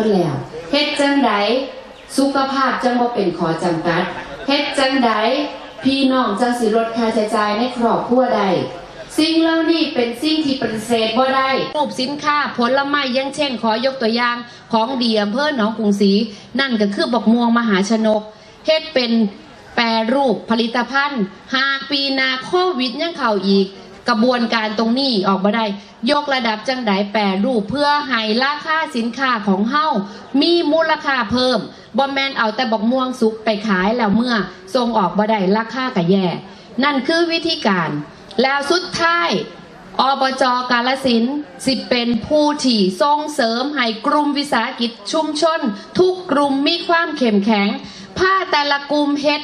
คนแล้วเฮ็ดจังไดสุขภาพจังบ่เป็นขอจำกัดเฮ็ดจังไดพี่น้องจังสิลดค่าใช้จ่ายในครอบครัวใดสิ่งเหล่านี้เป็นสิ่งที่ปฏิเสธบ่ได้รูปสินค้าผลไม้ยังเช่น ขอยกตัวอย่างของดีอำเภอหนองกรุงศรีนั่นก็คือบอกม่วงมหาชนกเฮ็ดเป็นแปรรูปผลิตภัณฑ์ หากปีนาโควิดยังเข้าอีก กระบวนการตรงนี้ออกมาได้ ยกระดับจังไดแปรรูปเพื่อให้ราคาสินค้าของเฮามีมูลค่าเพิ่มบ่แมนเอาแต่บอกม่วงสุกไปขายแล้วเมื่อส่งออกบ่ได้ราคาก็แย่ นั่นคือวิธีการ แล้วสุดท้ายอบจกาลสินสิเป็นผู้ที่ส่งเสริมให้กลุ่มวิสาหกิจชุมชน ทุกกลุ่มมีความเข้มแข็ง ผ้าแต่ละกลุ่มเฮ็ด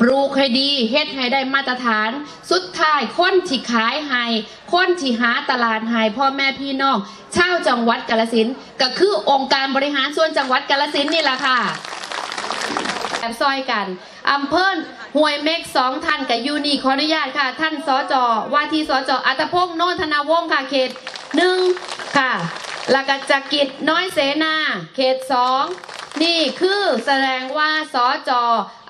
ปลูกให้ดีเฮ็ดให้ได้มาตรฐาน สุดท้ายคนที่ขายให้คนที่หาตลาดให้พ่อแม่พี่น้องชาวจังหวัดกาลสินก็คือองค์การบริหารส่วนจังหวัดกาลสินนี่แหละค่ะแบบซอยกันอำเภอห้วยเม็กสองท่านกับยูนี่ขออนุญาตค่ะ ท่านสจว่าที่สจอัตพงษ์โนนธนาวงศ์ค่ะเขตหนึ่งค่ะแล้วก็จักริดน้อยเสนา เขตสอง นี่คือแสดงว่าสจอ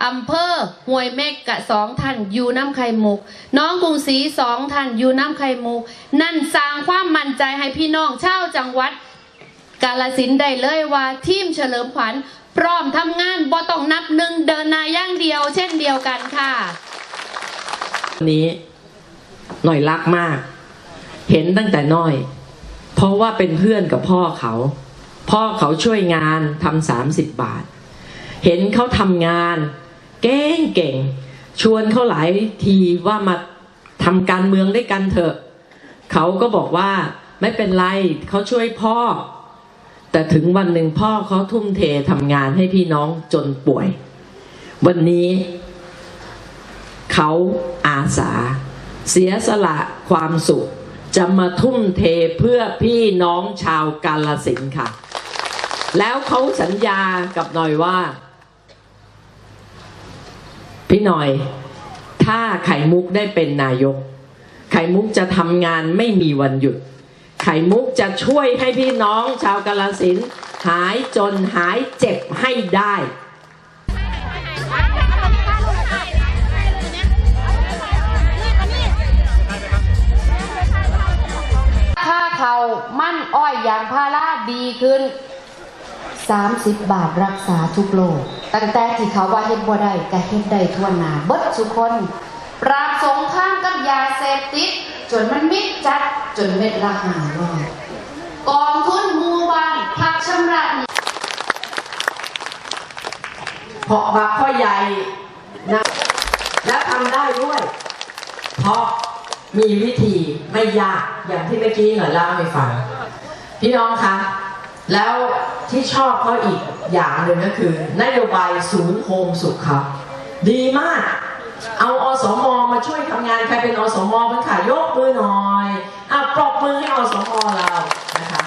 อำเภอห้วยเมกกับสองท่านอยู่น้ำไข่มุก น้องกรุงศรีสองท่านอยู่น้ำไข่มุก นั่นสร้างความมั่นใจให้พี่น้องชาวจังหวัด กาลสินได้เลยว่าทีมเฉลิมขวัญพร้อมทำงานบ่ต้องนับหนึ่งเดินนาย่างเดียว เช่นเดียวกันค่ะวันนี้หน่อยรักมาก เห็นตั้งแต่น้อย เพราะว่าเป็นเพื่อนกับพ่อเขา พ่อเขาช่วยงานทำสามสิบบาท เห็นเขาทำงาน เก่งเก่ง ชวนเขาหลายทีว่ามาทำการเมืองด้วยกันเถอะ เขาก็บอกว่าไม่เป็นไรเขาช่วยพ่อ แต่ถึงวันหนึ่งพ่อเขาทุ่มเททำงานให้พี่น้องจนป่วย วันนี้เขาอาสา เสียสละความสุข จะมาทุ่มเทเพื่อพี่น้องชาวกาลสินค่ะ แล้วเขาสัญญากับหน่อยว่า พี่หน่อย ถ้าไข่มุกได้เป็นนายก ไข่มุกจะทำงานไม่มีวันหยุด ไข่มุกจะช่วยให้พี่น้องชาวกาลสินหายจนหายเจ็บให้ได้ ถ้ามั่นอ้อยยางพาราดีขึ้น 30 บาทรักษาทุกโรคตั้งแต่ที่เขาว่าเฮ็ดบ่ได้ก็เฮ็ดได้ทั่วหน้าเบิดทุกคน ปราบสงครามกับยาเสพติด จนมันมิดจัดจนเม็ดละหาร้อยกองทุนมูบ้านพักชำระหนี้เพราะว่าพ่อใหญ่นะและทำได้ด้วยเพราะ มีวิธีไม่ยากอย่างที่เมื่อกี้หน่อยเล่าให้ฟังพี่น้องคะ แล้วที่ชอบเขาอีกอย่างหนึ่งก็คือนโยบายศูนย์โฮมสุขครับ ดีมาก เอาอสมมาช่วยทำงานใครเป็นอสมบ้างค่ะยกมือหน่อยอะปรบมือให้อสมเรานะคะ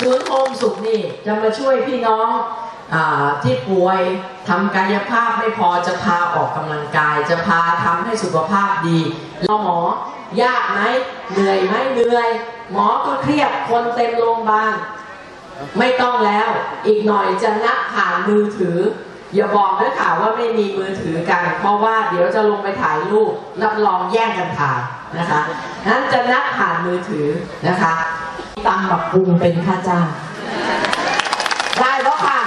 ศูนย์โฮมสุขนี่จะมาช่วยพี่น้องอที่ป่วยทำกายภาพไม่พอจะพาออกกำลังกาย จะพาทำให้สุขภาพดีแล้วหมอ ยากไหมเหนื่อยไหมเหนื่อย หมอก็เครียดคนเต็มโรงพยาบาลไม่ต้องแล้วอีกหน่อยจะนับผ่านมือถือ อย่าบอกนะค่ะว่าไม่มีมือถือกัน เพราะว่าเดี๋ยวจะลงไปถ่ายรูปรับรองแย่งกันถ่ายนะคะนั้นจะนับผ่านมือถือนะคะตำบักปรุงเป็นค่าจ้างได้แล้วค่ะ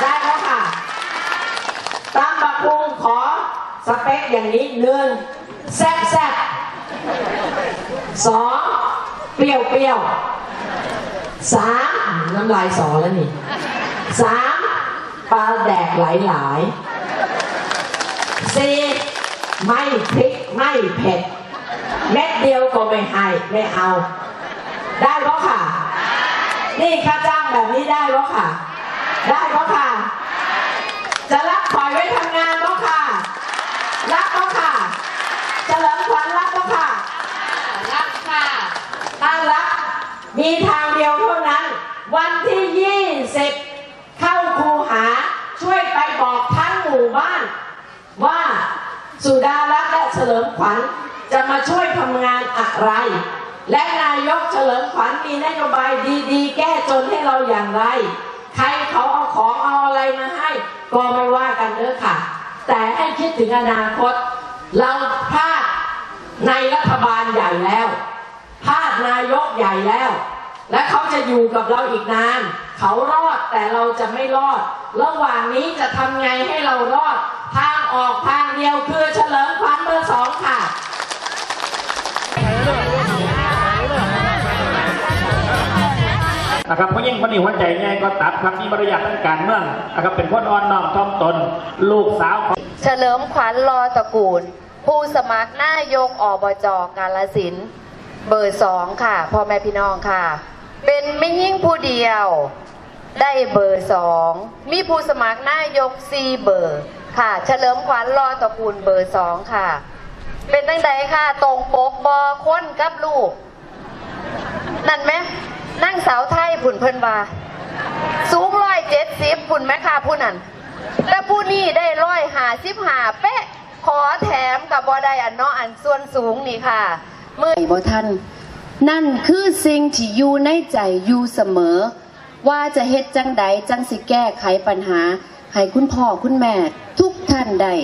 ได้แล้วค่ะตำบักปรุงขอ สเปคอย่างนี้หนึ่งแซ่บแซ่บสองเปรี้ยวเปรี้ยวสามน้ำลายสอแล้วนี่สามปลาแดกไหลไหลายสี่ไม่พริกไม่เผ็ดเม็ดเดียวก็ไม่ให้ไม่เอา ได้แล้วค่ะ นี่ค่าจ้างแบบนี้ได้แล้วค่ะ ได้แล้วค่ะ จะรับปล่อยไว้ทำงานแล้วค่ะ รับแล้วค่ะเฉลิมขวัญรับแล้วค่ะ รับค่ะ ถ้ารับมีทางเดียวเท่านั้น วันที่ 20 เข้าคูหา ช่วยไปบอกทั้งหมู่บ้าน ว่าสุดารัตน์และเฉลิมขวัญจะมาช่วยทำงานอะไร และนายกเฉลิ มีนโยบายดีๆ แก้จนให้เราอย่างไร ใครเของเอาอะไรมาให้ ก็ไม่ว่ากันเด้อค่ะ แต่ให้คิดถึงอนาคต เราพลาดในรัฐบาลใหญ่แล้วพลาดนายกใหญ่แล้ว และเขาจะอยู่กับเราอีกนาน เขารอดแต่เราจะไม่รอด ระหว่างนี้จะทำไงให้เรารอด ทางออกทางเดียวคือเฉลิมขวัญเบอร์สองค่ะ นะครับเพราะยิ่งคนนี้หัวใจง่ายก็ตัดครับมีมารยาททางการเมืองนะครับเป็นคนอ่อนน้อมถ่อมตน ลูกสาวของเฉลิมขวัญรอตระกูล ผู้สมัครนายกอบจกาลสินเบอร์สองค่ะพ่อแม่พี่น้องค่ะ เป็นไม่ยิ่งผู้เดียว ได้เบอร์สองมีผู้สมัครนายกซีเบอร์ค่ะ เฉลิมขวัญรอตระกูลเบอร์สองค่ะ เป็นตั้งใดค่ะ ตรงปกบอค้นกับลูก นั่นไหม นั่งสาวไทยผุนเพิ่นว่า สูงร้อยเจ็ดสิบพุ่นแม่ค่ะผู้นั้นแต่ผู้นี้ได้ร้อยหาสิบหาเป๊ะ ขอแถมกับบอได้อันเนาะอันส่วนสูงนี่ค่ะ เมื่อบ่ท่าน นั่นคือสิ่งที่อยู่ในใจอยู่เสมอ ว่าจะเฮ็ดจังใดจังสิแก้ไขปัญหา ให้คุณพ่อคุณแม่ทุกท่านได้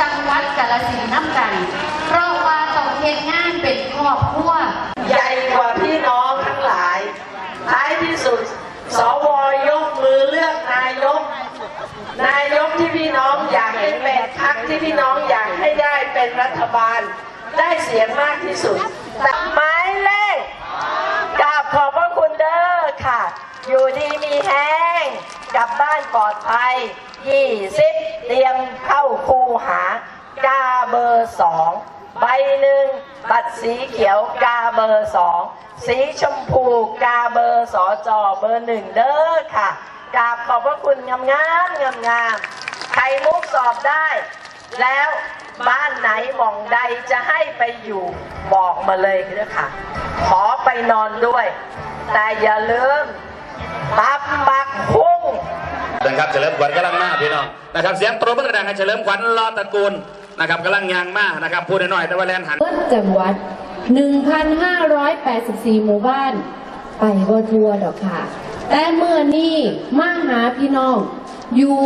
จังหวัดกาลสินธุ์น้ำกัน เพราะว่าต้องเฮ็ดงานเป็นครอบครัว ใหญ่กว่าพี่น้องทั้งหลาย ท้ายที่สุด สวยกมือเลือกนายก นายกที่พี่น้องอยากให้เป็นพักที่พี่น้องอยากให้ได้เป็นรัฐบาล ได้เสียงมากที่สุดแต่หมายเลขกราบขอบพระคุณเด้อค่ะ อยู่ดีมีแห้งกลับบ้านปลอดภัยยี่สิบเตรียมเข้าคูหากาเบอร์สองใบหนึ่งบัตรสีเขียวกาเบอร์สองสีชมพูกาเบอร์สอจอเบอร์หนึ่งเด้อค่ะ กราบขอบพระคุณงามงามงามงามๆไข่มุกสอบได้ แล้วบ้านไหนหมองใดจะให้ไปอยู่บอกมาเลยนะค่ะ ขอไปนอนด้วย แต่อย่าลืมปับปักพุ่งนะครับเฉลิมขวัญกำลังมาพี่น้องนะครับเสียงตรบมือดังให้เฉลิมขวัญรอตระกูลนะครับกำลังยางมานะครับพูดน้อยๆแต่ว่าแลนหันเบิดจังหวัด 1,584 หมู่บ้าน ไปบ่ทัวดอกค่ะ แต่เมื่อนี้มาหาพี่น้องอยู่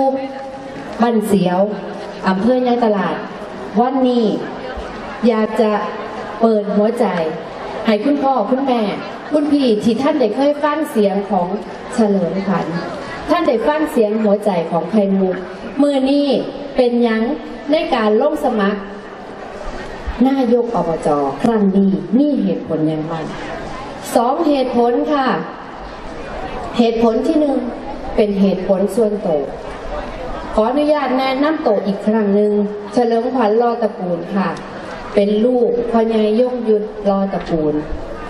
บันเสียวอำเภอยางตลาด วันนี้อยากจะเปิดหัวใจ ให้คุณพ่อคุณแม่ คุณพี่ที่ท่านได้เคยฟังเสียงของเฉลิมขวัญท่านได้ฟังเสียงหัวใจของไพมุกมือนี้เป็นยังในการลงสมัครนายกอบจครั้งนี้มีเหตุผลอย่างไรสองเหตุผลค่ะ เหตุผลที่หนึ่งเป็นเหตุผลส่วนตัวขออนุญาตแนะนำตัวอีกครั้งหนึ่งเฉลิมขวัญรอตะกูลค่ะ เป็นลูกพ่อใหญ่ยงยุทธรอตะกูล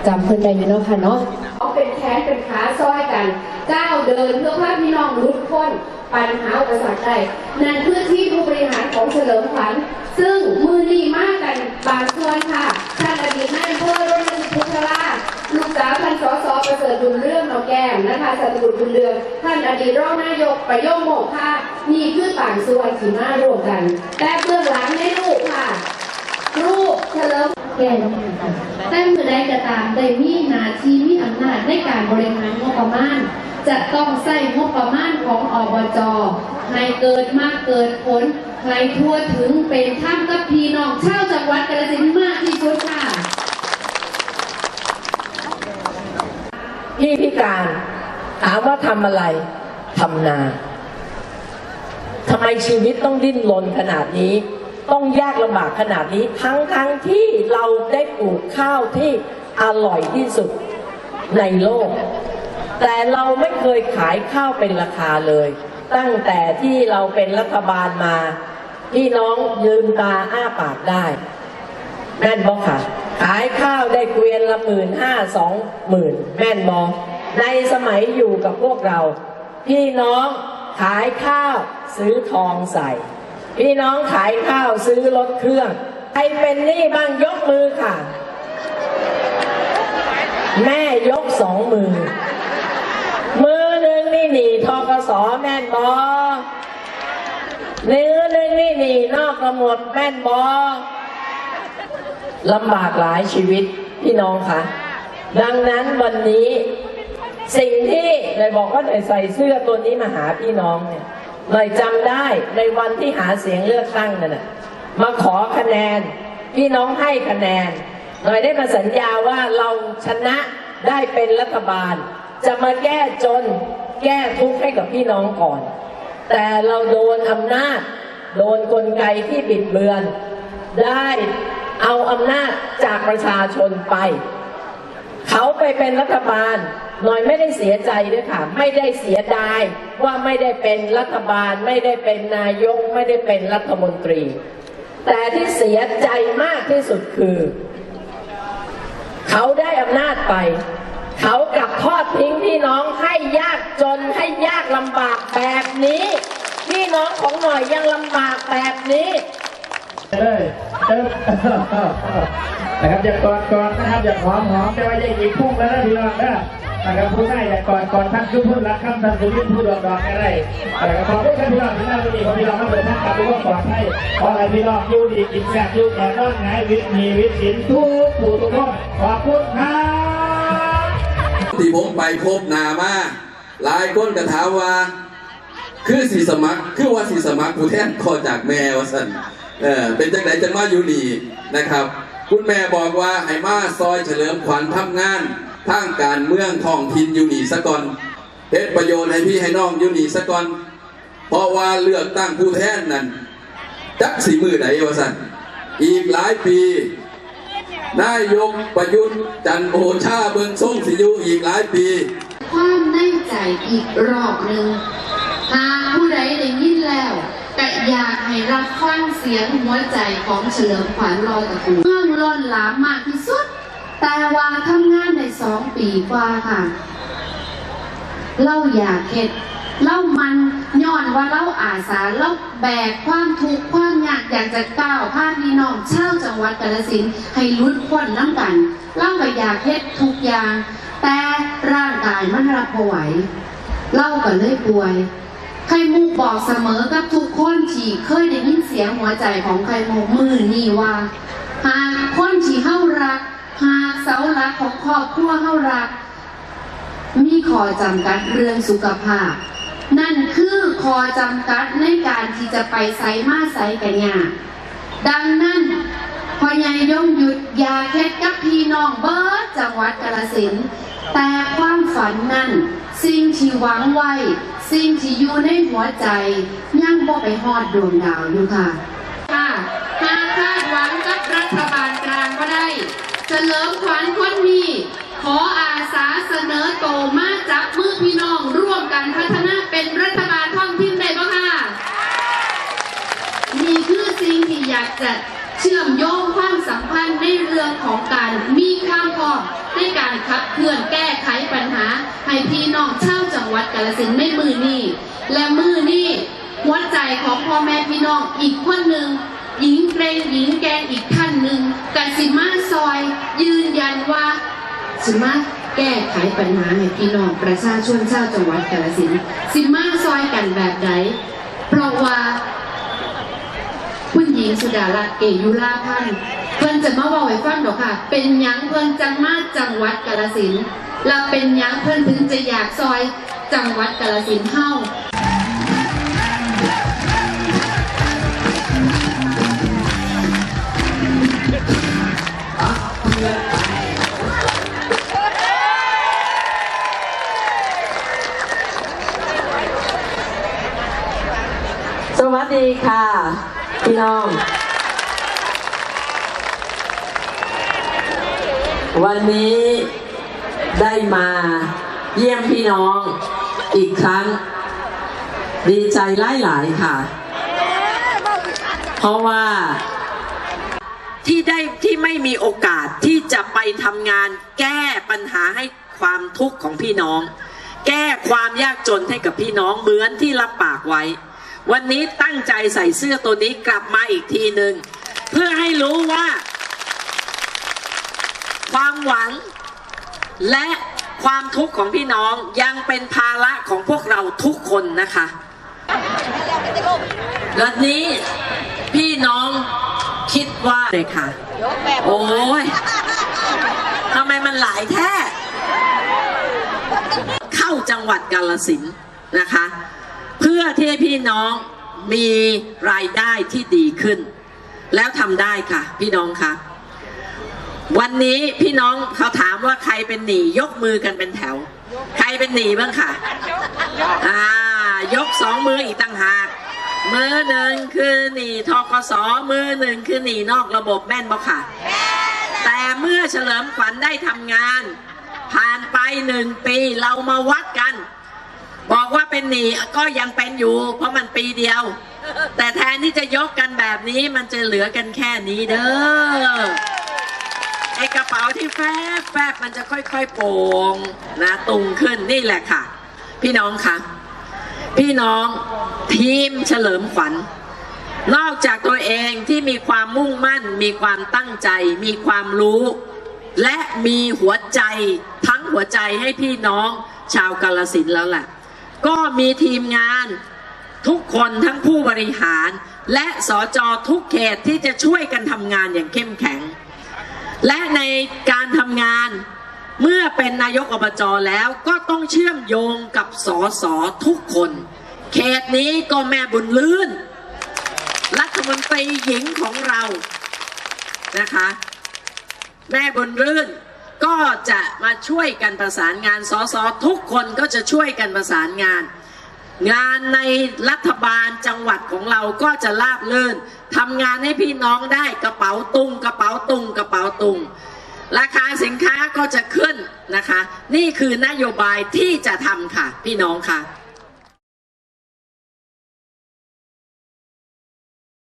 จำเพิ่นได้อยู่เนาะค่ะเนาะเอาเป็นแขนเป็นขาซ้อยกันก้าวเดินเพื่อพาพี่น้องรุดพ้นปัญหาอุปสรรคได้นั่นคือที่ผู้บริหารของเฉลิมขวัญซึ่งมือดีมากกันบางส่วนค่ะ ประเสริฐบุญเรื่องนอแก้มนะคะสัตบุตรบุญเรืองท่านอดีตรองนายกประโยงโมกค่ะนี่คือต่างส่วนที่มารวมกัน แต่เบื้องหลังในลูกค่ะ รูปเฉลิมแก่นค่ะแต่เมื่อใดก็ตามได้มีหนาทีมีอำนาจในการบริหารงบประมาณจะต้องใส่งบประมาณของอบจให้เกิดมากเกิดผลให้ทั่วถึงเป็นท่ามกับพี่น้องชาวจังหวัดกาฬสินธุ์มากที่สุดค่ะ พี่พิการถามว่าทำอะไรทำนาทำไมชีวิตต้องดิ้นรนขนาดนี้ ต้องยากลำบากขนาดนี้ ทั้งทั้งที่เราได้ปลูกข้าวที่อร่อยที่สุดในโลก แต่เราไม่เคยขายข้าวเป็นราคาเลย ตั้งแต่ที่เราเป็นรัฐบาลมา พี่น้องยืมตาอ้าปากได้แม่นบอค่ะ ขายข้าวได้เกวียนละหมื่นห้าสองหมื่นแม่นบอในสมัยอยู่กับพวกเรา พี่น้องขายข้าวซื้อทองใส่ พี่น้องขายข้าวซื้อรถเครื่อง ใครเป็นหนี้บ้างยกมือค่ะ แม่ยกสองมือ มือหนึ่งนี่หนีทกสแม่นบอมือหนึ่งนี่หนีนอกระหมดแม่นบอ ลำบากหลายชีวิตพี่น้องคะดังนั้นวันนี้สิ่งที่หน่อยบอกว่าหน่อยใส่เสื้อตัวนี้มาหาพี่น้องเนี่ยหน่อยจำได้ในวันที่หาเสียงเลือกตั้งนั่นน่ะมาขอคะแนน พี่น้องให้คะแนนหน่อยได้มาสัญญาว่าเราชนะได้เป็นรัฐบาล จะมาแก้จนแก้ทุกข์ให้กับพี่น้องก่อน แต่เราโดนอำนาจ โดนกลไกที่บิดเบือนได้ เอาอำนาจจากประชาชนไป เขาไปเป็นรัฐบาล หน่อยไม่ได้เสียใจด้วยค่ะ ไม่ได้เสียดายว่าไม่ได้เป็นรัฐบาล ไม่ได้เป็นนายกไม่ได้เป็นรัฐมนตรี แต่ที่เสียใจมากที่สุดคือ เขาได้อำนาจไป เขากลับทอดทิ้งพี่น้องให้ยากจนให้ยากลำบากแบบนี้ พี่น้องของหน่อยยังลำบากแบบนี้ เลยเออนะครับอย่ากอดกอดนะครับอย่าหอมหอมแต่ว่าอย่าหยิบพุ่งแล้วนะพี่น้องนะนะครับผู้ง่ายอย่ากอดกอดท่านคือพูดรักคำท่านคือยื่นพูดดอกดอกอะไรนะครับขอบคุณครับพี่น้องที่น่าดีของพี่น้องมาเปิดท่านกับทุกคนปลอดภัยขอให้พี่น้องอยู่ดีกินแซ่บอยู่แก่นอนหงายวิทย์มีวิทย์สินทุกผู้ทุกคนขอบคุณครับที่ผมไปพบนามาหลายคนก็ถามว่า คือสีสมัคร คือว่าสีสมัครผู้แทนขอจากแม่วสัน เออเป็นจังไหนจังมาอยู่นี่นะครับ คุณแม่บอกว่าให้มาซอยเฉลิมขวัญทำงานทางการเมืองท้องถิ่นอยู่นี่สะก่อนเฮ็ดประโยชน์ให้พี่ให้น้องอยู่นี่สะก่อน เพราะว่าเลือกตั้งผู้แทนนั้นจักสีมือไหนวะสันอีกหลายปีนายกประยุทธ์จันโอชาเบิงส่งสิยูอีกหลายปี ความในใจอีกรอบหนึ่งหากผู้ใดได้ยินแล้วก็ อยากให้รับฟังเสียงหัวใจของเฉลิมขวัญรอยตระกูลเรื่องร้อนหลามมากที่สุด แต่ว่าทำงานในสองปีกว่าค่ะ เล่าอยากเห็ดเล่ามันย้อนว่าเล่าอาสาเล่าแบกความทุกข์ความยากอยากจะก้าวผ่านพี่น้องชาจังหวัดกาฬสินให้หลุดพ้นน้ำกันเล่าก็อยากเฮ็ดทุกอย่าง แต่ร่างกายมันรับบ่ไหวเล่าก็เลยป่วย ไข่มุกบอกเสมอกับทุกคนที่เคยได้ยินเสียงหัวใจของไข่มุกมือนี่ว่าหากคนที่เฮารัก หากเสาหลักของครอบครัวเฮารัก มีข้อจำกัดเรื่องสุขภาพ นั่นคือข้อจำกัดในการที่จะไปไสมาไสกันยาดังนั้นพ่อใหญ่ยงหยุดยาเฮ็ดกับพี่น้องเบิร์ดจังหวัดกาฬสินแต่ความฝันนั้นสิ่งที่หวังไว้ สิ่งที่อยู่ในหัวใจยังบ่ไปฮอดดวงดาวอยู่ค่ะ ค่ะหากคาดหวังกับรัฐบาลกลางก็ได้ เฉลิมขวัญคนนี้ ขออาสาเสนอโตมาจับมือพี่น้องร่วมกันพัฒนาเป็นรัฐบาลท้องถิ่นได้ปะค่ะ นี่คือสิ่งที่อยากจะ เชื่อมโยงความสัมพันธ์ในเรื่องของการมีข้ามพอในการขับเคลื่อนแก้ไขปัญหา ให้พี่น้องชาวจังหวัดกาฬสินธุ์ในมือนี้ และมือนี้หัวใจของพ่อแม่พี่น้องอีกคนหนึ่งหญิงเกรงหญิงแกงอีกท่านหนึ่งกสิมาซอย ยืนยันว่าสิมาแก้ไขปัญหาให้พี่น้องประชาชนชาวจังหวัดกาฬสินธุ์สิมาซอยกันแบบใดเพราะว่า หญิงสุดารัตน์เกยุราพันธ์เพิ่นจะมาบอกให้ฟังดอกค่ะ เป็นยังเพิ่นจังมาจังหวัดกาฬสินธุ์และเป็นยังเพิ่นถึงจะอยากซอยจังหวัดกาฬสินเฮาสวัสดีค่ะ พี่น้อง วันนี้ได้มาเยี่ยมพี่น้องอีกครั้ง ดีใจหลายๆค่ะ เพราะว่าที่ได้ที่ไม่มีโอกาสที่จะไปทำงาน แก้ปัญหาให้ความทุกข์ของพี่น้อง แก้ความยากจนให้กับพี่น้องเหมือนที่รับปากไว้ วันนี้ตั้งใจใส่เสื้อตัวนี้กลับมาอีกทีหนึ่งเพื่อให้รู้ว่า ความหวังและความทุกข์ของพี่น้องยังเป็นภาระของพวกเราทุกคนนะคะวันนี้พี่น้องคิดว่าเลยค่ะ โอ้ยทำไมมันหลายแท้ เข้าจังหวัดกาลสินนะคะ เพื่อที่ให้พี่น้องมีรายได้ที่ดีขึ้น แล้วทำได้ค่ะ พี่น้องคะวันนี้พี่น้องเขาถามว่าใครเป็นหนียกมือกันเป็นแถว ใครเป็นหนีบ้างค่ะอ่ายกสองมืออีกต่างหากมือหนึ่งคือหนีทกสมือหนึ่งคือหนีนอกระบบแม่นบ่ค่ะ แต่เมื่อเฉลิมขวัญได้ทำงาน ผ่านไปหนึ่งปีเรามาวัดกัน บอกว่าเป็นหนีก็ยังเป็นอยู่ เพราะมันปีเดียว แต่แทนที่จะยกกันแบบนี้มันจะเหลือกันแค่นี้เด้อไอกระเป๋าที่แฟบแฟบมันจะค่อยๆโป่งนะตุงขึ้นนี่แหละค่ะ พี่น้องคะพี่น้องทีมเฉลิมขวัญนอกจากตัวเองที่มีความมุ่งมั่น มีความตั้งใจ มีความรู้ และมีหัวใจทั้งหัวใจให้พี่น้องชาวกาลสินแล้วแหละ ก็มีทีมงานทุกคนทั้งผู้บริหาร และสอจอทุกเขตที่จะช่วยกันทำงานอย่างเข้มแข็ง และในการทำงานเมื่อเป็นนายกอบจแล้วก็ต้องเชื่อมโยงกับสอสอทุกคน เขตนี้ก็แม่บุญลื่น รัฐมนตรีหญิงของเรานะคะ แม่บุญรื่น ก็จะมาช่วยกันประสานงานสสทุกคนก็จะช่วยกันประสานงาน งานในรัฐบาลจังหวัดของเราก็จะราบรื่นทำงานให้พี่น้องได้กระเป๋าตุงกระเป๋าตุงกระเป๋าตุงราคาสินค้าก็จะขึ้นนะคะ นี่คือนโยบายที่จะทำค่ะ พี่น้องค่ะ